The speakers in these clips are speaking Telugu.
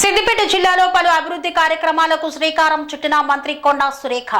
సిద్దిపేట జిల్లాలో పలు అభివృద్ధి కార్యక్రమాలకు శ్రీకారం చుట్టిన మంత్రి కొండా సురేఖ.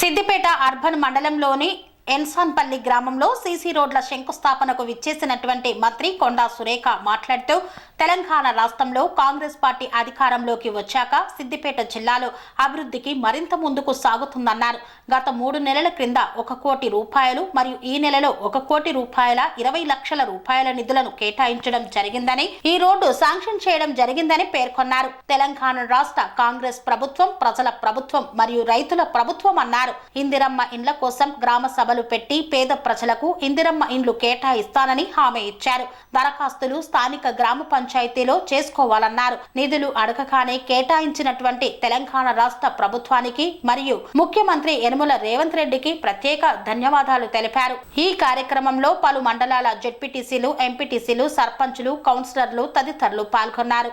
సిద్దిపేట అర్బన్ మండలంలోని ఎన్సాన్పల్లి గ్రామంలో సీసీ రోడ్ల శంకుస్థాపనకు విచ్చేసినటువంటి మంత్రి కొండా సురేఖ మాట్లాడుతూ తెలంగాణ రాష్ట్రంలో కాంగ్రెస్ పార్టీ అధికారంలోకి వచ్చాక సిద్దిపేట జిల్లాలో అభివృద్ధికి మరింత ముందుకు సాగుతుందన్నారు. గత మూడు నెలల క్రింద ఒక కోటి రూపాయలు మరియు ఈ నెలలో ఒక కోటి రూపాయల ఇరవై లక్షల రూపాయల నిధులను కేటాయించడం జరిగిందని ఈ రోడ్డు శాంక్షన్ చేయడం జరిగిందని పేర్కొన్నారు. తెలంగాణ రాష్ట్ర కాంగ్రెస్ ప్రభుత్వం ప్రజల ప్రభుత్వం మరియు రైతుల ప్రభుత్వం అన్నారు. ఇందిరమ్మ ఇండ్ల కోసం గ్రామ సభలు పెట్టి పేద ప్రజలకు ఇందిరమ్మ ఇండ్లు కేటాయిస్తానని హామీ ఇచ్చారు. దరఖాస్తులు స్థానిక గ్రామ పంచాయతీలో చేసుకోవాలన్నారు. నిధులు అడగగానే కేటాయించినటువంటి తెలంగాణ రాష్ట్ర ప్రభుత్వానికి మరియు ముఖ్యమంత్రి యనుమల రేవంత్ రెడ్డికి ప్రత్యేక ధన్యవాదాలు తెలిపారు. ఈ కార్యక్రమంలో పలు మండలాల జెడ్పీటీసీలు ఎంపీటీసీలు సర్పంచులు కౌన్సిలర్లు తదితరులు పాల్గొన్నారు.